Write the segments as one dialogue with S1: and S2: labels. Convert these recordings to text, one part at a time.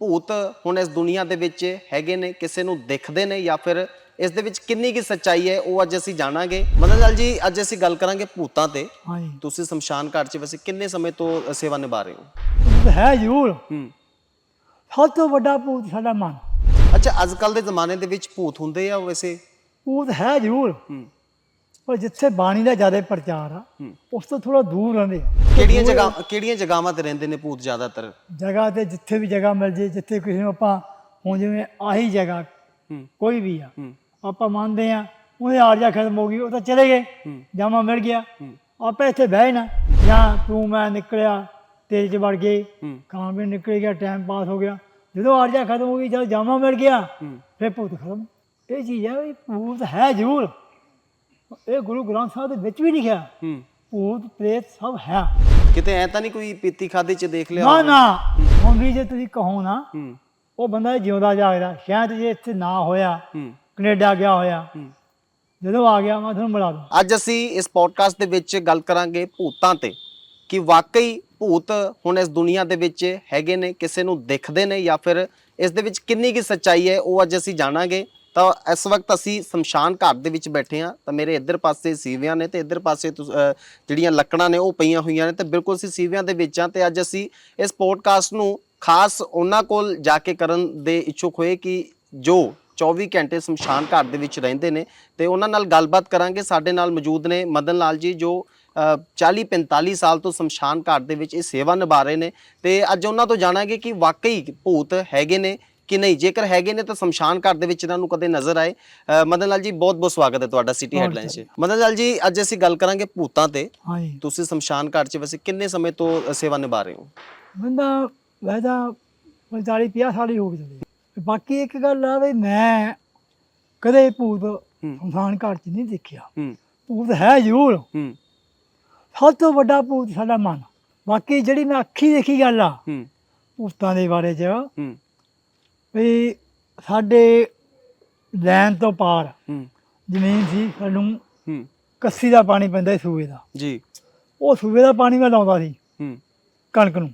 S1: ਭੂਤ ਹੁਣ ਇਸ ਦੁਨੀਆ ਦੇ ਵਿੱਚ ਹੈਗੇ ਨੇ ਕਿਸੇ ਨੂੰ ਦਿਖਦੇ ਨੇ ਜਾਂ ਫਿਰ ਇਸ ਦੇ ਵਿੱਚ ਕਿੰਨੀ ਕੀ ਸੱਚਾਈ ਹੈ ਉਹ ਅੱਜ ਅਸੀਂ ਜਾਣਾਂਗੇ। ਮਦਨ ਲਾਲ ਜੀ ਅੱਜ ਅਸੀਂ ਗੱਲ ਕਰਾਂਗੇ ਭੂਤਾਂ ਤੇ।
S2: ਹਾਂਜੀ।
S1: ਤੁਸੀਂ ਸ਼ਮਸ਼ਾਨ ਘਾਟ 'ਚ ਵੈਸੇ ਕਿੰਨੇ ਸਮੇਂ ਤੋਂ ਸੇਵਾ ਨਿਭਾ ਰਹੇ ਹੋ?
S2: ਹੈ ਜ਼ਰੂਰ।
S1: ਹੂੰ।
S2: ਸਭ ਤੋਂ ਵੱਡਾ ਭੂਤ ਸਾਡਾ ਮਨ।
S1: ਅੱਛਾ ਅੱਜ ਕੱਲ ਦੇ ਜ਼ਮਾਨੇ ਦੇ ਵਿੱਚ ਭੂਤ ਹੁੰਦੇ ਆ ਵੈਸੇ?
S2: ਭੂਤ ਹੈ ਜ਼ਰੂਰ।
S1: ਹੂੰ।
S2: ਪਰ ਜਿੱਥੇ ਬਾਣੀ ਦਾ ਜ਼ਿਆਦਾ ਪ੍ਰਚਾਰ ਆ। ਉਸ ਤੋਂ ਥੋੜਾ ਦੂਰ ਰਹਿੰਦੇ ਆ।
S1: ਕਿਹੜੀਆਂ ਜਗ੍ਹਾ ਕਿਹੜੀਆਂ ਜਗ੍ਹਾਵਾਂ ਤੇ ਰਹਿੰਦੇ ਨੇ ਭੂਤ ਜ਼ਿਆਦਾਤਰ?
S2: ਜਗ੍ਹਾ ਤੇ ਜਿੱਥੇ ਵੀ ਜਗ੍ਹਾ ਮਿਲ ਜੇ ਜਿੱਥੇ ਕਿਸੇ ਨੂੰ ਆਪਾਂ ਹੁਣ ਜਿਵੇਂ ਆਹੀ ਜਗ੍ਹਾ ਕੋਈ ਵੀ ਆ ਆਪਾਂ ਮੰਨਦੇ ਆ ਉਹਦੇ ਆਰਜਾ ਖਤਮ ਹੋ ਗਈ ਉਹ ਤਾਂ ਚਲੇ ਗਏ ਜਾਮਾ ਮਿਲ ਗਿਆ। ਆਪਾਂ ਇੱਥੇ ਬਹਿ ਨਾ ਜਾਂ ਤੂੰ ਮੈਂ ਨਿਕਲਿਆ ਤੇਰੇ ਚ ਵੜ ਗਏ ਖਾਣ ਪੀਣ ਨਿਕਲ ਗਿਆ ਟਾਈਮ ਪਾਸ ਹੋ ਗਿਆ। ਜਦੋਂ ਆਰਜਾ ਖਤਮ ਹੋ ਗਈ ਜਦ ਜਾਮਾ ਮਿਲ ਗਿਆ ਫਿਰ ਭੂਤ ਖਤਮ। ਇਹ ਚੀਜ਼ ਹੈ ਵੀ ਭੂਤ ਹੈ ਜ਼ਰੂਰ। ਇਹ ਗੁਰੂ ਗ੍ਰੰਥ ਸਾਹਿਬ ਦੇ ਵਿੱਚ ਵੀ ਲਿਖਿਆ।
S1: ਹੂੰ।
S2: ਭੂਤ ਪ੍ਰੇਤ ਸਭ ਹੈ।
S1: ਕਿਤੇ ਐ ਤਾਂ ਨਹੀਂ ਕੋਈ ਪੀਤੀ ਖਾਦੀ 'ਚ ਦੇਖ ਲਿਆ
S2: ਨਾ
S1: ਹੋਵੇ?
S2: ਨਾ। ਹੁਣ ਵੀ ਜੇ ਤੁਸੀਂ ਕਹੋ ਨਾ
S1: ਹੂੰ।
S2: ਉਹ ਬੰਦਾ ਜਿਉਂਦਾ ਜਾਗਦਾ ਸ਼ਾਇਦ ਜੇ ਇੱਥੇ ਨਾ ਹੋਇਆ
S1: ਹੂੰ।
S2: ਕੈਨੇਡਾ ਗਿਆ ਹੋਇਆ
S1: ਹੂੰ।
S2: ਜਦੋਂ ਆ ਗਿਆ ਮੈਂ ਤੁਹਾਨੂੰ ਮਿਲਾ ਦੂੰ।
S1: ਅੱਜ ਅਸੀਂ ਇਸ ਪੋਡਕਾਸਟ ਦੇ ਵਿੱਚ ਗੱਲ ਕਰਾਂਗੇ ਭੂਤਾਂ ਤੇ ਕਿ ਵਾਕਈ ਭੂਤ ਹੁਣ ਇਸ ਦੁਨੀਆ ਦੇ ਵਿੱਚ ਹੈਗੇ ਨੇ ਕਿਸੇ ਨੂੰ ਦਿਖਦੇ ਨੇ ਜਾਂ ਫਿਰ ਇਸ ਦੇ ਵਿੱਚ ਕਿੰਨੀ ਕੀ ਸੱਚਾਈ ਹੈ ਉਹ ਅੱਜ ਅਸੀਂ ਜਾਣਾਂਗੇ। ਤਾਂ ਇਸ ਵਕਤ ਅਸੀਂ ਸ਼ਮਸ਼ਾਨ ਘਾਟ ਦੇ ਵਿੱਚ ਬੈਠੇ ਹਾਂ, ਤਾਂ ਮੇਰੇ ਇੱਧਰ ਪਾਸੇ ਸੀਵਿਆਂ ਨੇ ਤੇ ਇੱਧਰ ਪਾਸੇ ਤੁਸ- ਅਹ, ਜਿਹੜੀਆਂ ਲੱਕੜਾਂ ਨੇ ਉਹ ਪਈਆਂ ਹੋਈਆਂ ਨੇ ਤੇ ਬਿਲਕੁਲ ਅਸੀਂ ਸੀਵਿਆਂ ਦੇ ਵਿੱਚ ਹਾਂ ਤੇ ਅੱਜ ਅਸੀਂ ਇਸ ਪੋਡਕਾਸਟ ਨੂੰ ਖਾਸ ਉਹਨਾਂ ਕੋਲ ਜਾ ਕੇ ਕਰਨ ਦੇ ਇੱਛੁਕ ਹੋਏ ਕਿ ਜੋ 24 ਘੰਟੇ ਸ਼ਮਸ਼ਾਨ ਘਾਟ ਦੇ ਵਿੱਚ ਰਹਿੰਦੇ ਨੇ ਤੇ ਉਹਨਾਂ ਨਾਲ ਗੱਲਬਾਤ ਕਰਾਂਗੇ। ਸਾਡੇ ਨਾਲ ਮੌਜੂਦ ਨੇ ਮਦਨ ਲਾਲ ਜੀ ਜੋ 40 45 ਸਾਲ ਤੋਂ ਸ਼ਮਸ਼ਾਨ ਘਾਟ ਦੇ ਵਿੱਚ ਇਹ ਸੇਵਾ ਨਿਭਾ ਰਹੇ ਨੇ ਤੇ ਅੱਜ ਉਹਨਾਂ ਤੋਂ ਜਾਣਾਂਗੇ ਕਿ ਵਾਕਈ ਭੂਤ ਹੈਗੇ ਨੇ ਕਿ ਨਹੀਂ? ਜੇਕਰ ਹੈਗੇ ਨੇ ਤਾਂ ਸ਼ਮਸ਼ਾਨ ਘਾਟ ਦੇ ਵਿੱਚ ਇਹਨਾਂ ਨੂੰ ਕਦੇ ਨਜ਼ਰ ਆਏ। ਮਦਨ ਲਾਲ ਜੀ ਬਹੁਤ ਬਹੁਤ ਸਵਾਗਤ ਹੈ ਤੁਹਾਡਾ ਸਿਟੀ ਹੈਡਲਾਈਨਸ 'ਚ। ਮਦਨ ਲਾਲ ਜੀ ਅੱਜ ਅਸੀਂ ਗੱਲ ਕਰਾਂਗੇ ਭੂਤਾਂ ਤੇ। ਤੁਸੀਂ ਸ਼ਮਸ਼ਾਨ ਘਾਟ 'ਚ ਵੈਸੇ ਕਿੰਨੇ ਸਮੇਂ ਤੋਂ ਸੇਵਾ ਨਿਭਾ ਰਹੇ ਹੋ?
S2: ਬੰਦਾ ਵੈਦਾ 45 50 ਸਾਲ ਹੀ ਹੋ ਗਏ ਬਾਕੀ ਇੱਕ ਗੱਲ ਆ ਵੀ ਮੈਂ ਕਦੇ ਭੂਤ ਸੰਸਾਨ ਘਾਟ ਚ ਨਹੀਂ ਦੇਖਿਆ। ਭੂਤ ਹੈ ਜ਼ਰੂਰ।
S1: ਹੂੰ।
S2: ਸਭ ਤੋਂ ਵੱਡਾ ਭੂਤ ਸਾਡਾ ਮਨ। ਬਾਕੀ ਜਿਹੜੀ ਮੈਂ ਅੱਖੀ ਦੇਖੀ ਗੱਲ ਆ ਭੂਤਾਂ ਦੇ ਬਾਰੇ ਚ ਵੀ ਸਾਡੇ ਲੈਣ ਤੋਂ ਪਾਰ
S1: ਹੂੰ।
S2: ਜ਼ਮੀਨ ਸੀ ਸਾਨੂੰ
S1: ਹੂੰ।
S2: ਕੱਸੀ ਦਾ ਪਾਣੀ ਪੈਂਦਾ ਸੀ ਸੂਏ ਦਾ।
S1: ਜੀ।
S2: ਉਹ ਸੂਏ ਦਾ ਪਾਣੀ ਮੈਂ ਲਾਉਂਦਾ ਸੀ
S1: ਹੂੰ।
S2: ਕਣਕ ਨੂੰ।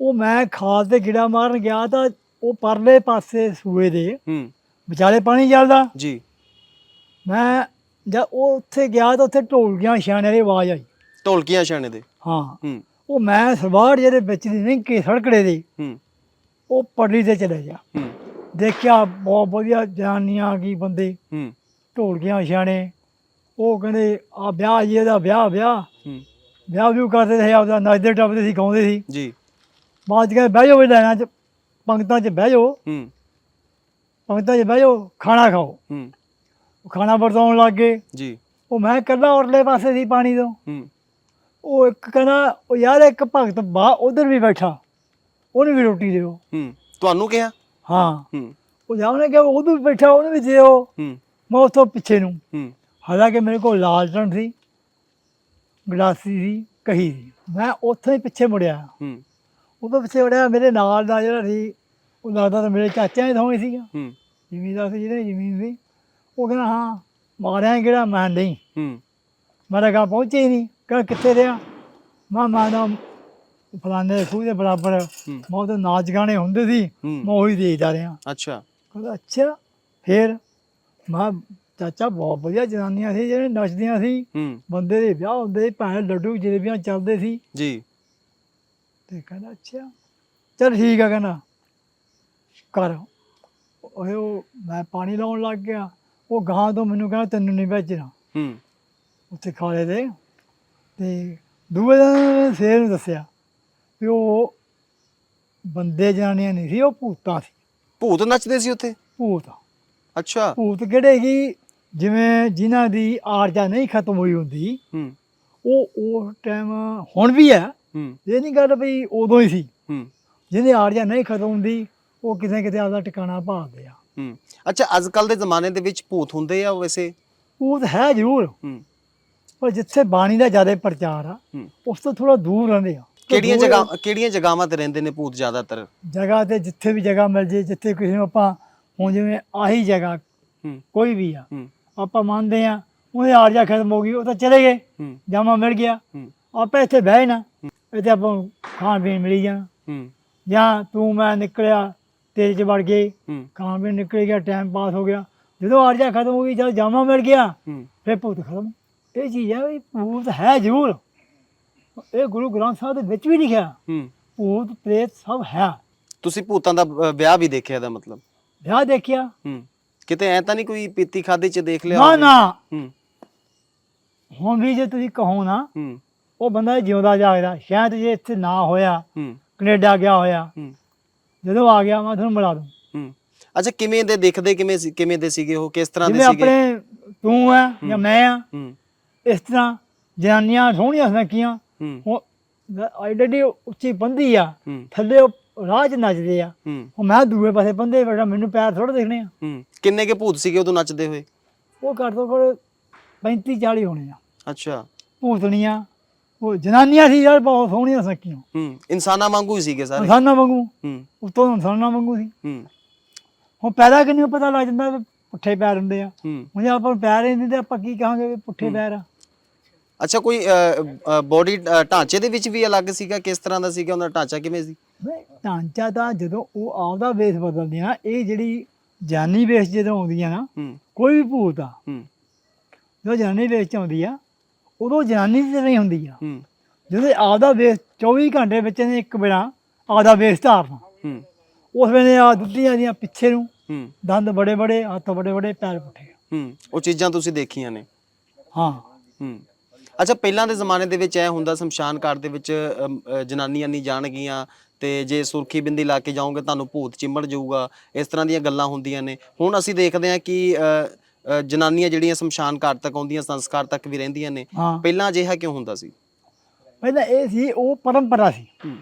S2: ਉਹ ਮੈਂ ਖਾਦ ਤੇ ਗਿੜਾ ਮਾਰਨ ਗਿਆ ਤਾਂ ਉਹ ਪਰਲੇ ਪਾਸੇ ਸੂਏ ਦੇ
S1: ਹੂੰ।
S2: ਵਿਚਾਲੇ ਪਾਣੀ ਚੱਲਦਾ।
S1: ਜੀ।
S2: ਮੈਂ ਜਦ ਉਹ ਉੱਥੇ ਗਿਆ ਤਾਂ ਉੱਥੇ ਢੋਲਕੀਆਂ ਛਾਣੇ ਦੀ ਆਵਾਜ਼ ਆਈ।
S1: ਢੋਲਕੀਆਂ ਛਾਣੇ ਦੇ।
S2: ਹਾਂ।
S1: ਹੂੰ।
S2: ਉਹ ਮੈਂ ਸਲਵਾਰ ਜਿਹਦੇ ਵਿੱਚ ਦੀ ਨਹੀਂ ਕਿ ਸੜਕੜੇ ਦੀ।
S1: ਹੂੰ।
S2: ਉਹ ਪਰਲੀ ਤੇ ਚਲੇ ਗਿਆ।
S1: ਹੂੰ।
S2: ਦੇਖਿਆ ਬਹੁਤ ਵਧੀਆ ਜਨਾਨੀਆਂ ਆ ਗਈ ਬੰਦੇ।
S1: ਹੂੰ।
S2: ਢੋਲਕੀਆਂ ਛਾਣੇ ਉਹ ਕਹਿੰਦੇ ਆ ਵਿਆਹ ਜੀ ਇਹਦਾ ਵਿਆਹ ਵਿਆਹ।
S1: ਹੂੰ।
S2: ਵਿਆਹ ਵੀ ਕਰਦੇ ਰਹੇ ਆਪਦਾ ਨੱਚਦੇ ਟੱਪਦੇ ਸੀ ਗਾਉਂਦੇ ਸੀ।
S1: ਜੀ।
S2: ਬਾਅਦ ਕਹਿੰਦੇ ਬਹਿ ਜਾਓ ਵੀ ਲੈਣਾ ਚ ਪੰਗਤਾਂ 'ਚ ਬਹਿ ਜਾਓ।
S1: ਹੂੰ।
S2: ਪੰਗਤਾਂ 'ਚ ਬਹਿ ਜਾਓ ਖਾਣਾ ਖਾਓ।
S1: ਹੂੰ।
S2: ਉਹ ਖਾਣਾ ਵਰਤਾਉਣ ਲੱਗ ਗਏ।
S1: ਜੀ।
S2: ਉਹ ਮੈਂ ਇਕੱਲਾ ਉਰਲੇ ਪਾਸੇ ਸੀ ਪਾਣੀ ਤੋਂ।
S1: ਹੂੰ।
S2: ਉਹ ਇੱਕ ਕਹਿੰਦਾ ਉਹ ਯਾਰ ਇੱਕ ਭਗਤ ਬਾ ਉਧਰ ਵੀ ਬੈਠਾ। ਉਹਨੂੰ ਵੀ ਰੋਟੀ ਦਿਓ।
S1: ਹੂੰ ਤੁਹਾਨੂੰ ਕਿਹਾ?
S2: ਹਾਂ।
S1: ਹੂੰ।
S2: ਉਹ ਜਾਉਣੇ ਕਿ ਉਧਰ ਵੀ ਬੈਠਾ ਉਹਨੂੰ ਵੀ ਦਿਓ।
S1: ਹੂੰ।
S2: ਮੈਂ ਉੱਥੋਂ ਪਿੱਛੇ ਨੂੰ।
S1: ਹੂੰ।
S2: ਹਾਲਾਂਕਿ ਮੇਰੇ ਕੋਲ ਲਾਲਟਣ ਸੀ ਗਲਾਸੀ ਸੀ ਕਹੀ ਸੀ। ਮੈਂ ਉੱਥੋਂ ਹੀ ਪਿੱਛੇ ਮੁੜਿਆ।
S1: ਹੂੰ।
S2: ਉਦੋਂ ਪਿੱਛੇ ਮੁੜਿਆ ਮੇਰੇ ਨਾਲ ਦਾ ਜਿਹੜਾ ਸੀ ਉਹ ਲੱਗਦਾ ਤਾਂ ਮੇਰੇ ਚਾਚਿਆਂ ਦੇ ਥੋਂ ਸੀਗਾ।
S1: ਹੂੰ।
S2: ਜ਼ਮੀਨਦਾਰ ਸੀ ਜਿਹਦੇ ਜ਼ਮੀਨ ਸੀ। ਉਹ ਕਹਿੰਦਾ ਹਾਂ ਮਾਰਿਆ ਕਿਹੜਾ ਮੈਂ ਨਹੀਂ।
S1: ਹੂੰ।
S2: ਮੈਂ ਕਹਾ ਪਹੁੰਚੇ ਹੀ ਨਹੀਂ। ਕਹਿੰਦਾ ਕਿੱਥੇ ਰਿਹਾ? ਮੈਂ ਮਾਨਾ ਫਲਾਣੇ ਖੂਹ ਦੇ ਬਰਾਬਰ ਮੈਂ ਉਹਦੇ ਨਾਚ ਗਾਣੇ ਹੁੰਦੇ ਸੀ ਮੈਂ ਉਹੀ ਦੇਖਦਾ ਰਿਹਾ।
S1: ਅੱਛਾ।
S2: ਕਹਿੰਦਾ ਅੱਛਾ ਫੇਰ ਮੈਂ ਚਾਚਾ ਬਹੁਤ ਵਧੀਆ ਜਨਾਨੀਆਂ ਸੀ ਜਿਹੜੇ ਨੱਚਦੀਆਂ ਸੀ। ਬੰਦੇ ਦੇ ਵਿਆਹ ਹੁੰਦੇ ਸੀ ਭੈਣ ਲੱਡੂ ਜਲੇਬੀਆਂ ਚੱਲਦੇ ਸੀ।
S1: ਜੀ।
S2: ਤੇ ਕਹਿੰਦਾ ਅੱਛਾ। ਚਲ ਠੀਕ ਆ ਕਹਿੰਦਾ। ਕਰ। ਉਹ ਉਹ ਮੈਂ ਪਾਣੀ ਲਾਉਣ ਲੱਗ ਗਿਆ। ਉਹ ਗਾਂ ਤੋਂ ਮੈਨੂੰ ਕਹਿੰਦਾ ਤੈਨੂੰ ਨਹੀਂ ਭੇਜਣਾ।
S1: ਹੂੰ।
S2: ਉੱਥੇ ਖਾਲੇ ਦੇ ਤੇ। ਦੂਏ ਦਿਨ ਫੇਰ ਨੂੰ ਦੱਸਿਆ ਵੀ ਉਹ ਬੰਦੇ ਜਾਣੀਆਂ ਨਹੀਂ ਸੀ ਉਹ ਭੂਤਾਂ ਸੀ।
S1: ਭੂਤ ਨੱਚਦੇ ਸੀ ਉੱਥੇ?
S2: ਭੂਤ।
S1: ਅੱਛਾ।
S2: ਭੂਤ ਕਿਹੜੇ ਕੀ ਜਿਵੇਂ ਜਿਨ੍ਹਾਂ ਦੀ ਆਰਜਾ ਨਹੀਂ ਖਤਮ ਹੋਈ ਹੁੰਦੀ
S1: ਹੂੰ।
S2: ਉਹ ਉਸ ਟਾਈਮ ਹੁਣ ਵੀ ਹੈ।
S1: ਹੂੰ।
S2: ਇਹ ਨਹੀਂ ਗੱਲ ਵੀ ਉਦੋਂ ਹੀ ਸੀ।
S1: ਹੂੰ।
S2: ਜਿਹਦੀ ਆਰਜਾ ਨਹੀਂ ਖਤਮ ਹੁੰਦੀ ਉਹ ਕਿਤੇ ਕਿਤੇ ਆਪਦਾ ਟਿਕਾਣਾ ਭਾਲਦੇ ਆ।
S1: ਹੂੰ। ਅੱਛਾ ਅੱਜ ਕੱਲ ਦੇ ਜ਼ਮਾਨੇ ਦੇ ਵਿੱਚ ਭੂਤ ਹੁੰਦੇ ਆ ਵੈਸੇ?
S2: ਭੂਤ ਹੈ ਜ਼ਰੂਰ।
S1: ਹੂੰ।
S2: ਪਰ ਜਿੱਥੇ ਬਾਣੀ ਦਾ ਜ਼ਿਆਦਾ ਪ੍ਰਚਾਰ ਆ ਉਸ ਤੋਂ ਥੋੜਾ ਦੂਰ ਰਹਿੰਦੇ ਆ।
S1: ਕਿਹੜੀਆਂ ਜਗ੍ਹਾ ਕਿਹੜੀਆਂ ਜਗ੍ਹਾਵਾਂ ਤੇ ਰਹਿੰਦੇ ਨੇ ਭੂਤ ਜ਼ਿਆਦਾਤਰ?
S2: ਜਗ੍ਹਾ ਤੇ ਜਿੱਥੇ ਵੀ ਜਗ੍ਹਾ ਮਿਲ ਜੇ ਜਿੱਥੇ ਕਿਸੇ ਨੂੰ ਆਪਾਂ ਹੁਣ ਜਿਵੇਂ ਆਹੀ ਜਗ੍ਹਾ ਕੋਈ ਵੀ ਆ ਆਪਾਂ ਮੰਨਦੇ ਆ ਉਹਦੇ ਆਰਜਾ ਖਤਮ ਹੋ ਗਈ ਉਹ ਤਾਂ ਚਲੇ ਗਏ ਜਾਮਾ ਮਿਲ ਗਿਆ। ਆਪਾਂ ਇੱਥੇ ਬਹਿ ਨਾ ਇੱਥੇ ਆਪਾਂ ਖਾਣ ਪੀਣ ਮਿਲੀ ਜਾਣਾ। ਜਾਂ ਤੂੰ ਮੈਂ ਨਿਕਲਿਆ ਤੇਰੇ ਚ ਵੜ ਗਏ ਖਾਣ ਪੀਣ ਨਿਕਲ ਗਿਆ ਟਾਈਮ ਪਾਸ ਹੋ ਗਿਆ। ਜਦੋਂ ਆਰਜਾ ਖਤਮ ਹੋ ਗਈ ਜਦ ਜਾਮਾ ਮਿਲ ਗਿਆ ਫਿਰ ਭੂਤ ਖਤਮ। ਇਹ ਚੀਜ਼ ਹੈ ਵੀ ਭੂਤ ਹੈ ਜ਼ਰੂਰ। ਇਹ ਗੁਰੂ ਗ੍ਰੰਥ ਸਾਹਿਬ ਦੇ ਵਿੱਚ ਵੀ ਲਿਖਿਆ।
S1: ਹੂੰ।
S2: ਭੂਤ ਪ੍ਰੇਤ ਸਭ ਹੈ।
S1: ਤੁਸੀਂ ਭੂਤਾਂ ਦਾ ਅ, ਵਿਆਹ ਵੀ ਦੇਖਿਆ ਦਾ ਮਤਲਬ?
S2: ਵਿਆਹ ਦੇਖਿਆ।
S1: ਹੂੰ। ਕਿਤੇ ਐ ਤਾਂ ਨਹੀਂ ਕੋਈ ਪੀਤੀ ਖਾਦੀ ਚ ਦੇਖ ਲਿਆ
S2: ਨਾ
S1: ਹੋਵੇ?
S2: ਨਾ।
S1: ਹੂੰ।
S2: ਹੁਣ ਵੀ ਜੇ ਤੁਸੀਂ ਕਹੋ ਨਾ
S1: ਹੂੰ।
S2: ਉਹ ਬੰਦਾ ਜਿਉਂਦਾ ਜਾਗਦਾ। ਸ਼ਾਇਦ ਜੇ ਇੱਥੇ ਨਾ ਹੋਇਆ
S1: ਹੂੰ।
S2: ਕੈਨੇਡਾ ਗਿਆ ਹੋਇਆ
S1: ਹੂੰ।
S2: ਜਦੋਂ ਆ ਗਿਆ ਮੈਂ ਤੁਹਾਨੂੰ ਮਿਲਾ ਦੂੰ।
S1: ਹੂੰ। ਅੱਛਾ ਕਿਵੇਂ ਦੇ ਦਿਖਦੇ ਕਿਵੇਂ ਸੀ ਕਿਵੇਂ ਦੇ ਸੀਗੇ ਉਹ? ਕਿਸ ਤਰ੍ਹਾਂ ਦੇ
S2: ਜਿਵੇਂ
S1: ਸੀਗੇ?
S2: ਆਪਣੇ ਤੂੰ ਹੈ ਜਾਂ ਮੈਂ ਆ
S1: ਹੂੰ।
S2: ਇਸ ਤਰ੍ਹਾਂ ਜਨਾਨੀਆਂ ਸੋਹਣੀਆਂ ਸੁਨੱਖੀਆਂ ਉਹ ਐਡੀ ਉੱਚੀ ਬੰਦੀ ਆ ਥੱਲੇ ਉਹ 'ਚ ਨੱਚਦੇ ਆ। ਉਹ ਮੈਂ ਦੂਏ ਪਾਸੇ ਬੰਦੇ ਬੈਠਾ ਮੈਨੂੰ ਪੈਰ ਥੋੜਾ ਦੇਖਣੇ ਆ।
S1: ਹੂੰ। ਕਿੰਨੇ ਕੇ ਭੂਤ ਸੀਗੇ ਉਦੋਂ ਨੱਚਦੇ ਹੋਏ?
S2: ਉਹ ਘੱਟ ਤੋਂ ਘੱਟ 35 40 ਹੋਣੇ ਆ।
S1: ਅੱਛਾ।
S2: ਭੂਤਣੀਆਂ ਉਹ ਜਨਾਨੀਆਂ ਸੀ ਯਾਰ ਬਹੁਤ ਸੋਹਣੀਆਂ ਸੁਨੱਖੀਆਂ
S1: ਹੂੰ। ਇਨਸਾਨਾਂ ਵਾਂਗੂ ਹੀ ਸੀਗੇ ਸਾਰੇ।
S2: ਇਨਸਾਨਾਂ ਵਾਂਗੂ।
S1: ਹੂੰ।
S2: ਉੱਤੋਂ ਇਨਸਾਨਾਂ ਵਾਂਗੂ ਸੀ।
S1: ਹੂੰ।
S2: ਹੁਣ ਪੈਦਾ ਕਿੰਨੀ ਪਤਾ ਲੱਗ ਜਾਂਦਾ ਪੁੱਠੇ ਪੈਰ ਹੁੰਦੇ ਆ। ਹੁਣ ਆਪਾਂ ਪੈਰ ਨਹੀਂ ਆਪਾਂ ਕੀ ਕਹਾਂਗੇ ਪੁੱਠੇ ਪੈਰ ਆ?
S1: ਅੱਛਾ ਕੋਈ ਬੋਡੀ ਢਾਂਚੇ ਦੇ ਵਿੱਚ ਵੀ ਅਲੱਗ ਸੀਗਾ? ਕਿਸ ਤਰ੍ਹਾਂ ਦਾ ਸੀਗਾ ਉਹਦਾ ਢਾਂਚਾ? ਕਿਵੇਂ ਸੀ?
S2: ਨਹੀਂ, ਢਾਂਚਾ ਤਾਂ ਜਦੋਂ ਉਹ ਆਪਦਾ ਵੇਸ ਬਦਲਦੇ ਆ ਇਹ ਜਿਹੜੀ ਜਾਨੀ ਵੇਸ ਜਦੋਂ ਆਉਂਦੀ ਆ ਨਾ ਕੋਈ ਵੀ ਭੂਤ ਆ ਜਦੋਂ ਜਨਾਨੀ ਵੇਸ ਚ ਆਉਂਦੀ ਆ ਉਦੋਂ ਜਨਾਨੀ ਦੀ ਤਰ੍ਹਾਂ ਹੀ ਹੁੰਦੀ ਆ। ਜਦੋਂ ਆਪਦਾ ਵੇਸ 24 ਘੰਟੇ ਵਿੱਚ ਨੇ ਇੱਕ ਵੇਲਾ ਆਪਦਾ ਵੇਸ ਧਾਰਨਾ ਉਸ ਵੇਲੇ ਆ ਦੁੱਧੀਆਂ ਦੀਆਂ ਪਿੱਛੇ ਨੂੰ ਦੰਦ ਬੜੇ ਬੜੇ ਹੱਥ ਬੜੇ ਬੜੇ ਪੈਰ ਪੁੱਠੇ
S1: ਹੂੰ। ਉਹ ਚੀਜ਼ਾਂ ਤੁਸੀਂ ਦੇਖੀਆਂ ਨੇ?
S2: ਹਾਂ।
S1: ਹੂੰ। ਅੱਛਾ ਪਹਿਲਾਂ ਦੇ ਜ਼ਮਾਨੇ ਦੇ ਵਿੱਚ ਐ ਹੁੰਦਾ ਸ਼ਮਸ਼ਾਨ ਘਾਟ ਦੇ ਵਿੱਚ ਅਮ, ਅ, ਜਨਾਨੀਆਂ ਨਹੀਂ ਜਾਣਗੀਆਂ ਤੇ ਜੇ ਸੁਰਖੀ ਬਿੰਦੀ ਲਾ ਕੇ ਜਾਓਗੇ ਤੁਹਾਨੂੰ ਭੂਤ ਚਿੰਬੜ ਜਾਊਗਾ ਇਸ ਤਰ੍ਹਾਂ ਦੀਆਂ ਗੱਲਾਂ ਹੁੰਦੀਆਂ ਨੇ। ਹੁਣ ਅਸੀਂ ਦੇਖਦੇ ਹਾਂ ਕਿ ਅ, ਅ, ਜਨਾਨੀਆਂ ਜਿਹੜੀਆਂ ਸ਼ਮਸ਼ਾਨ ਘਾਟ ਤੱਕ ਆਉਂਦੀਆਂ ਸੰਸਕਾਰ ਤੱਕ ਵੀ ਰਹਿੰਦੀਆਂ ਨੇ
S2: ਹਾਂ।
S1: ਪਹਿਲਾਂ ਅਜਿਹਾ ਕਿਉਂ ਹੁੰਦਾ ਸੀ?
S2: ਪਹਿਲਾਂ ਇਹ ਸੀ ਉਹ ਪਰੰਪਰਾ ਸੀ।
S1: ਹੂੰ।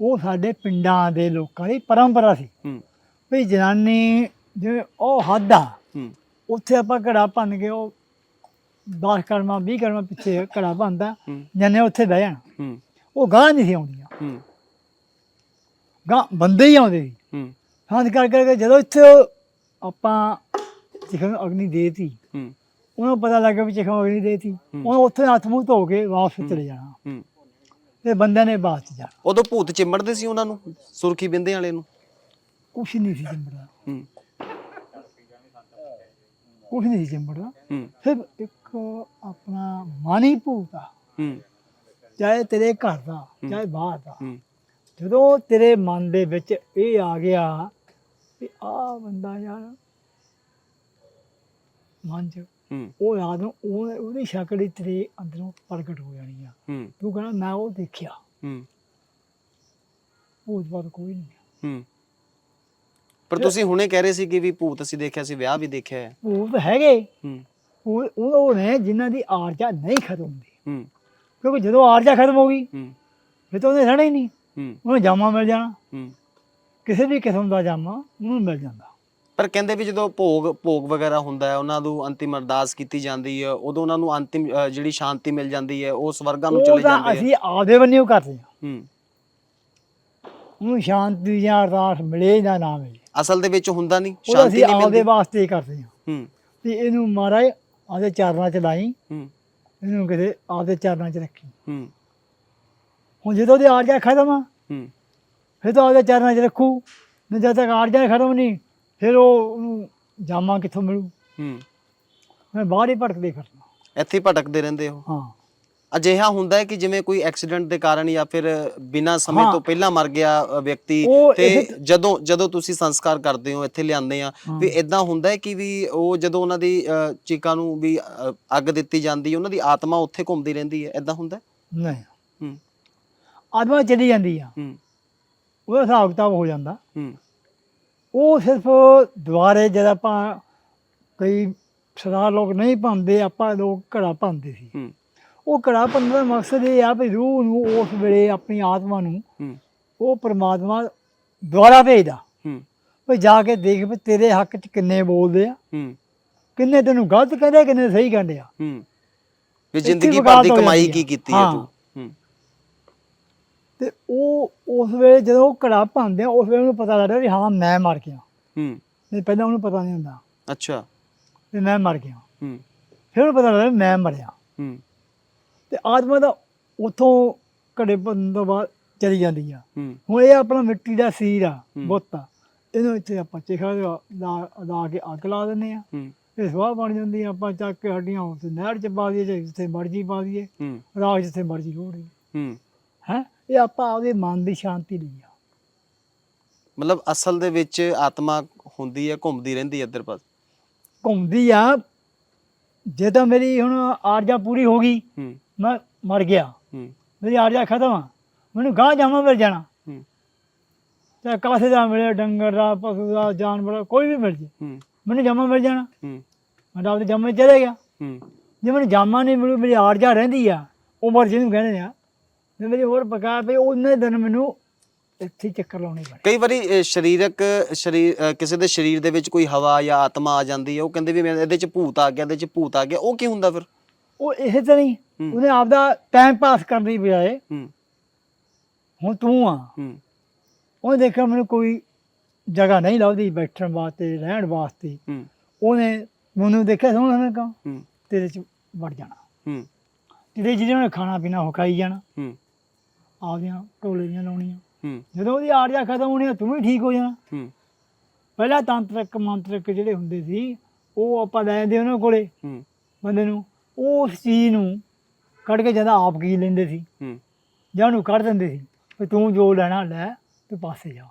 S2: ਉਹ ਸਾਡੇ ਪਿੰਡਾਂ ਦੇ ਲੋਕਾਂ ਦੀ ਪਰੰਪਰਾ ਸੀ।
S1: ਹੂੰ।
S2: ਵੀ ਜਨਾਨੀ ਜਿਵੇਂ ਉਹ ਹੱਦ ਆ
S1: ਹੂੰ।
S2: ਉੱਥੇ ਆਪਾਂ ਘੜਾ ਭੰਨ ਕੇ ਉਹ 10 ਕਰਮਾ 20 ਕਰਮਾ ਪਿੱਛੇ ਘੜਾ
S1: ਹੂੰ।
S2: ਜਨੇ ਉੱਥੇ ਬਹਿ ਜਾਣ। ਉਹ ਗਾਂ ਨਹੀਂ ਸੀ ਆਉਂਦੀਆਂ। ਗਾਂ ਬੰਦੇ ਹੀ ਆਉਂਦੇ ਸੀ।
S1: ਹੂੰ।
S2: ਕਰ ਕਰਕੇ ਜਦੋਂ ਇੱਥੇ ਆਪਾਂ ਜਿਵੇਂ ਅਗਨੀ ਦੇਤੀ ਉਹਨੂੰ ਪਤਾ ਲੱਗਾ ਵੀ ਚਿਖਮ ਅਗਨੀ ਦੇਤੀ। ਉਹਨੂੰ ਉੱਥੇ ਹੱਥ ਮੂੰਹ ਧੋ ਕੇ ਵਾਪਸ ਚਲੇ ਜਾਣਾ। ਤੇ ਬੰਦਿਆਂ ਨੇ ਚ ਜਾਣਾ।
S1: ਉਦੋਂ ਭੂਤ ਚਿੰਬੜਦੇ ਸੀ ਉਹਨਾਂ ਨੂੰ? ਸੁਰਖੀ ਬਿੰਦੇ ਵਾਲੇ ਨੂੰ?
S2: ਕੁਛ ਨਹੀਂ ਸੀ ਚਿੰਬੜਦਾ।
S1: ਹੂੰ
S2: ਕੁਛ ਨਹੀਂ ਚਿੰਬੜਦਾ। ਫਿਰ ਇੱਕ ਆਪਣਾ ਮਾਨੀ ਭੂਤ ਚਾਹੇ ਤੇਰੇ ਘਰ ਦਾ ਚਾਹੇ ਬਾਹਰ ਦਾ। ਜਦੋਂ ਤੇਰੇ ਮਨ ਦੇ ਵਿੱਚ ਇਹ ਆ ਗਿਆ ਵੀ ਆ ਬੰਦਾ ਯਾਰ ਮਨ ਚ ਉਹ ਯਾਦ ਨੂੰ ਉਹ ਉਹਦੀ ਸ਼ਕਲ ਤੇਰੇ ਅੰਦਰੋਂ ਪ੍ਰਗਟ ਹੋ ਜਾਣੀ ਆ। ਤੂੰ ਕਹਿੰਦਾ ਮੈਂ ਉਹ ਦੇਖਿਆ।
S1: ਹੂੰ।
S2: ਉਹ ਬਾਤ ਕੋਈ ਨਹੀਂ।
S1: ਹੂੰ। ਪਰ ਤੁਸੀਂ ਹੁਣੇ ਕਹਿ ਰਹੇ ਸੀ ਕਿ ਵੀ ਭੂਤ ਅਸੀਂ ਦੇਖਿਆ ਸੀ ਵਿਆਹ ਵੀ ਦੇਖਿਆ ਹੈ।
S2: ਭੂਤ ਹੈਗੇ।
S1: ਹੂੰ।
S2: ਉਹ ਉਹ ਨੇ ਜਿਨ੍ਹਾਂ ਦੀ ਆਰਜਾ ਨਹੀਂ ਖਤਮ ਹੁੰਦੀ।
S1: ਹੂੰ।
S2: ਕਿਉਂਕਿ ਜਦੋਂ ਆਰਜਾ ਖਤਮ ਹੋ ਗਈ
S1: ਹੂੰ।
S2: ਫਿਰ ਤਾਂ ਉਹਨੇ ਰਹਿਣਾ ਹੀ ਨਹੀਂ।
S1: ਹੂੰ।
S2: ਉਹਨੂੰ ਜਾਮਾ ਮਿਲ ਜਾਣਾ।
S1: ਹੂੰ।
S2: ਕਿਸੇ ਵੀ ਕਿਸਮ ਦਾ ਜਾਮਾ ਉਹਨੂੰ ਮਿਲ ਜਾਂਦਾ।
S1: ਪਰ ਕਹਿੰਦੇ ਵੀ ਜਦੋਂ ਭੋਗ ਭੋਗ ਵਗੈਰਾ ਹੁੰਦਾ ਹੈ ਉਹਨਾਂ ਨੂੰ ਅੰਤਿਮ ਅਰਦਾਸ ਕੀਤੀ ਜਾਂਦੀ ਹੈ ਉਦੋਂ ਉਹਨਾਂ ਨੂੰ ਅੰਤਿਮ ਅ, ਜਿਹੜੀ ਸ਼ਾਂਤੀ ਮਿਲ ਜਾਂਦੀ ਹੈ ਉਹ ਸਵਰਗਾਂ ਨੂੰ
S2: ਉਹ
S1: ਚਲੇ
S2: ਤਾਂ
S1: ਜਾਂਦੇ ਆ
S2: ਅਸੀਂ ਆਪਦੇ ਬੰਨਿਓ ਕਰਦੇ ਹਾਂ।
S1: ਹੂੰ।
S2: ਉਹਨੂੰ ਸ਼ਾਂਤੀ ਜਾਂ ਅਰਦਾਸ ਮਿਲੇ ਜਾਂ ਨਾ ਮਿਲੇ।
S1: ਅਸਲ ਦੇ ਵਿੱਚ ਹੁੰਦਾ ਨਹੀਂ
S2: ਉਹ
S1: ਸ਼ਾਂਤੀ
S2: ਅਸੀਂ
S1: ਨਹੀਂ
S2: ਆਪਦੇ
S1: ਮਿਲਦੀ।
S2: ਵਾਸਤੇ ਹੀ ਕਰਦੇ ਹਾਂ।
S1: ਹੂੰ।
S2: ਵੀ ਇਹਨੂੰ ਮਹਾਰਾਜ ਆਪਦੇ ਚਰਨਾਂ ਚ ਲਾਈ
S1: ਹੂੰ।
S2: ਇਹਨੂੰ ਕਿਤੇ ਆਪਦੇ ਚਰਨਾਂ ਚ ਰੱਖੀ।
S1: ਹੂੰ।
S2: ਹੁਣ ਜਦੋਂ ਉਹਦੀ ਆਰਜਾ ਖਤਮ ਆ
S1: ਹੂੰ।
S2: ਫਿਰ ਤਾਂ ਆਪਦੇ ਚਰਨਾਂ ਚ ਰੱਖੂ। ਨਹੀਂ ਜਦ ਤੱਕ ਆਰਜਾ ਖਤਮ ਨਹੀਂ ਫਿਰ ਉਹ ਉਹਨੂੰ ਜਾਮਾ ਕਿੱਥੋਂ ਮਿਲੂ?
S1: ਹੂੰ।
S2: ਮੈਂ ਬਾਹਰ ਹੀ ਭਟਕਦੇ ਫਿਰਨਾ।
S1: ਇੱਥੇ ਹੀ ਭਟਕਦੇ ਰਹਿੰਦੇ ਹੋ
S2: ਹਾਂ।
S1: ਅਜਿਹਾ ਹੁੰਦਾ ਹੈ ਕਿ ਜਿਵੇਂ ਕੋਈ ਐਕਸੀਡੈਂਟ ਦੇ ਕਾਰਨ ਜਾਂ ਫਿਰ ਬਿਨਾਂ ਸਮੇਂ
S2: ਹਾਂ।
S1: ਤੋਂ ਪਹਿਲਾਂ ਮਰ ਗਿਆ ਅ, ਵਿਅਕਤੀ
S2: ਉਹ
S1: ਤੇ
S2: ਇਹ-
S1: ਜਦੋਂ ਜਦੋਂ ਤੁਸੀਂ ਸੰਸਕਾਰ ਕਰਦੇ ਹੋ ਇੱਥੇ ਲਿਆਉਂਦੇ ਆ ਵੀ ਇਦਾਂ ਹੁੰਦਾ ਹੈ ਕਿ ਵੀ ਉਹ ਜਦੋਂ ਉਹਨਾਂ ਦੀ ਅ, ਚੀਕਾਂ ਨੂੰ ਵੀ ਅ, ਅੱਗ ਦਿੱਤੀ ਜਾਂਦੀ ਹੈ ਉਹਨਾਂ ਦੀ ਆਤਮਾ ਉੱਥੇ ਘੁੰਮਦੀ ਰਹਿੰਦੀ ਹੈ ਇਦਾਂ ਹੁੰਦਾ ਹੈ?
S2: ਨਹੀਂ।
S1: ਹੂੰ।
S2: ਆਤਮਾ ਚਲੀ ਜਾਂਦੀ ਆ।
S1: ਹੂੰ।
S2: ਉਹਦਾ ਹਿਸਾਬ ਕਿਤਾਬ ਹੋ ਜਾਂਦਾ।
S1: ਹੂੰ।
S2: ਉਹ ਸਿਰਫ ਦੁਆਰੇ ਜਦ ਆਪਾਂ ਕਈ ਸਰਦਾਰ ਲੋਕ ਨਹੀਂ ਪਾਉਂਦੇ ਆਪਾਂ ਲੋਕ ਘੜਾ ਪਾਉਂਦੇ ਸੀ।
S1: ਹੂੰ।
S2: ਉਹ ਘੜਾ ਪਾਉਣ ਦਾ ਮਕਸਦ ਇਹ ਆ ਵੀ ਰੂਹ ਨੂੰ ਉਸ ਵੇਲੇ ਆਪਣੀ ਆਤਮਾ ਨੂੰ
S1: ਹੂੰ।
S2: ਉਹ ਪ੍ਰਮਾਤਮਾ ਦੁਆਰਾ ਭੇਜਦਾ।
S1: ਹੂੰ।
S2: ਵੀ ਜਾ ਕੇ ਦੇਖ ਵੀ ਤੇਰੇ ਹੱਕ 'ਚ ਕਿੰਨੇ ਬੋਲਦੇ ਆ।
S1: ਹੂੰ।
S2: ਕਿੰਨੇ ਤੈਨੂੰ ਗਲਤ ਕਹਿੰਦੇ ਕਿੰਨੇ ਸਹੀ ਕਹਿੰਦੇ ਆ।
S1: ਹੂੰ। ਵੀ ਜ਼ਿੰਦਗੀ ਭਰ ਦੀ ਕਮਾਈ ਕੀ। ਕੀਤੀ ਹੈ। ਤੂੰ? ਹੂੰ।
S2: ਤੇ ਉਹ ਉਸ ਵੇਲੇ ਜਦੋਂ ਉਹ ਘੜਾ ਪਾਉਂਦੇ ਆ ਉਸ ਵੇਲੇ ਉਹਨੂੰ ਪਤਾ ਲੱਗਦਾ ਵੀ ਹਾਂ ਮੈਂ ਮਰ ਗਿਆ।
S1: ਹੂੰ।
S2: ਨਹੀਂ ਪਹਿਲਾਂ ਉਹਨੂੰ ਪਤਾ ਨਹੀਂ ਹੁੰਦਾ।
S1: ਅੱਛਾ।
S2: ਵੀ ਮੈਂ ਮਰ ਗਿਆ।
S1: ਹੂੰ।
S2: ਫਿਰ ਉਹਨੂੰ ਪਤਾ ਲੱਗਦਾ ਮੈਂ ਮਰਿਆ।
S1: ਹੂੰ।
S2: ਤੇ ਆਤਮਾ ਦਾ ਉਥੋਂ ਘੜੇ ਭੰਨ ਤੋਂ ਬਾਅਦ ਚਲੀ ਜਾਂਦੀ ਆ।
S1: ਹੂੰ।
S2: ਹੁਣ ਇਹ ਆਪਣਾ ਮਿੱਟੀ ਦਾ ਸੀਰ ਆ। ਬੁੱਤ ਆ। ਇਹਨੂੰ ਇੱਥੇ ਆਪਾਂ ਚਿਖਾ ਲਾ ਲਾ ਕੇ ਅੱਗ ਲਾ ਦਿੰਦੇ ਆ।
S1: ਹੂੰ।
S2: ਇਹ ਸਵਾਹ ਬਣ ਜਾਂਦੀ ਆ ਆਪਾਂ ਚੱਕ ਕੇ ਹੱਡੀਆਂ ਉੱਤੇ ਨਹਿਰ ਚ ਪਾ ਦਈਏ ਜਿੱਥੇ ਮਰਜ਼ੀ ਪਾ ਦਈਏ।
S1: ਹੂੰ।
S2: ਜਿੱਥੇ ਮਰਜ਼ੀ ਰੋੜੀ
S1: ਹੂੰ।
S2: ਹੈ? ਇਹ ਆਪਾਂ ਆਪਦੇ ਮਨ ਦੀ ਸ਼ਾਂਤੀ ਲਈ ਆ।
S1: ਮਤਲਬ ਅਸਲ ਦੇ ਵਿੱਚ ਆਤਮਾ ਹੁੰਦੀ ਹੈ ਘੁੰਮਦੀ ਰਹਿੰਦੀ ਹੈ ਇੱਧਰ ਪਾਸ।
S2: ਘੁੰਮਦੀ ਆ। ਜੇ ਤਾਂ ਮੇਰੀ ਹੁਣ ਆਰਜਾ ਪੂਰੀ ਹੋ ਗਈ।
S1: ਹੂੰ।
S2: ਮੈਂ ਮਰ ਗਿਆ।
S1: ਹੂੰ।
S2: ਮੇਰੀ ਆਰਜਾ ਖਤਮ ਆ। ਮੈਨੂੰ ਗਾਂ ਜਾਵਾਂ ਮਿਲ ਜਾਣਾ।
S1: ਹੂੰ।
S2: ਚਾਹੇ ਕਾਸੇ ਦਾ ਮਿਲੇ ਡੰਗਰ ਦਾ ਪਸ਼ੂ ਦਾ ਜਾਨਵਰ ਦਾ, ਕੋਈ ਵੀ ਮਿਲ ਜੇ।
S1: ਹੂੰ।
S2: ਮੈਨੂੰ ਜਾਮਾ ਮਿਲ ਜਾਣਾ।
S1: ਹੂੰ।
S2: ਮੈਂ ਤਾਂ ਆਪਦੇ ਜਾਮੇ ਚਲੇ ਗਿਆ।
S1: ਹੂੰ।
S2: ਜੇ ਮੈਨੂੰ ਜਾਮਾ ਨਹੀਂ ਮਿਲੂ ਮੇਰੀ ਆਰਜਾ ਰਹਿੰਦੀ ਆ। ਉਮਰ ਜਿਹਨੂੰ ਕਹਿੰਦੇ ਆ। ਜੇ ਮੇਰੀ ਹੋਰ ਪਕਾ ਪਈ ਉਹਨੇ ਦਿਨ ਮੈਨੂੰ ਇੱਥੇ ਹੀ ਚੱਕਰ ਲਾਉਣੇ ਪੈਣੇ।
S1: ਕਈ ਵਾਰੀ ਸਰੀਰਕ ਸਰੀਰ ਕਿਸੇ ਦੇ ਸਰੀਰ ਦੇ ਵਿੱਚ ਕੋਈ ਹਵਾ ਜਾਂ ਆਤਮਾ ਆ ਜਾਂਦੀ ਹੈ ਉਹ ਕਹਿੰਦੇ ਵੀ ਮੇਰੇ ਇਹਦੇ ਚ ਭੂਤ ਆ ਗਿਆ ਇਹਦੇ ਚ ਭੂਤ ਆ ਗਿਆ ਉਹ ਕੀ ਹੁੰਦਾ ਫਿਰ?
S2: ਉਹ ਇਹ ਤਾਂ ਨਹੀਂ
S1: ਹੂੰ।
S2: ਉਹਨੇ ਆਪਦਾ ਟਾਈਮ ਪਾਸ ਕਰਨ ਦੀ ਬਜਾਏ
S1: ਹੂੰ।
S2: ਹੁਣ ਤੂੰ ਆ।
S1: ਹੂੰ।
S2: ਉਹਨੇ ਦੇਖਿਆ ਮੈਨੂੰ ਕੋਈ ਜਗ੍ਹਾ ਨਹੀਂ ਲੱਭਦੀ ਬੈਠਣ ਵਾਸਤੇ ਰਹਿਣ ਵਾਸਤੇ।
S1: ਹੂੰ।
S2: ਉਹਨੇ ਮੈਨੂੰ ਦੇਖਿਆ ਸੋਹਣਾ ਨੇ ਕਹਾ
S1: ਹੂੰ।
S2: ਤੇਰੇ ਚ ਵੜ ਜਾਣਾ।
S1: ਹੂੰ।
S2: ਤੇਰੇ ਜਿਹਨਾਂ ਨੇ ਖਾਣਾ ਪੀਣਾ ਉਹ ਖਾਈ ਜਾਣਾ।
S1: ਹੂੰ।
S2: ਆਪਦੀਆਂ ਟੋਲੇ ਦੀਆਂ ਲਾਉਣੀਆਂ।
S1: ਹੂੰ।
S2: ਜਦੋਂ ਉਹਦੀ ਆਰਜਾ ਖਤਮ ਹੋਣੀ ਤੂੰ ਵੀ ਠੀਕ ਹੋ ਜਾਣਾ।
S1: ਹੂੰ।
S2: ਪਹਿਲਾਂ ਤੰਤਰਿਕ ਮੰਤਰਿਕ ਜਿਹੜੇ ਹੁੰਦੇ ਸੀ ਉਹ ਆਪਾਂ ਲੈ ਜਾਂਦੇ ਉਹਨਾਂ ਕੋਲੇ
S1: ਹੂੰ।
S2: ਬੰਦੇ ਨੂੰ। ਉਸ ਚੀਜ਼ ਨੂੰ ਕੱਢ ਕੇ ਜਦੋਂ ਆਪ ਕੀ ਲੈਂਦੇ ਸੀ?
S1: ਹੂੰ।
S2: ਜਾਂ ਉਹਨੂੰ ਕੱਢ ਦਿੰਦੇ ਸੀ ਵੀ ਤੂੰ ਜੋ ਲੈਣਾ ਲੈ ਤੇ ਪਾਸੇ ਜਾ।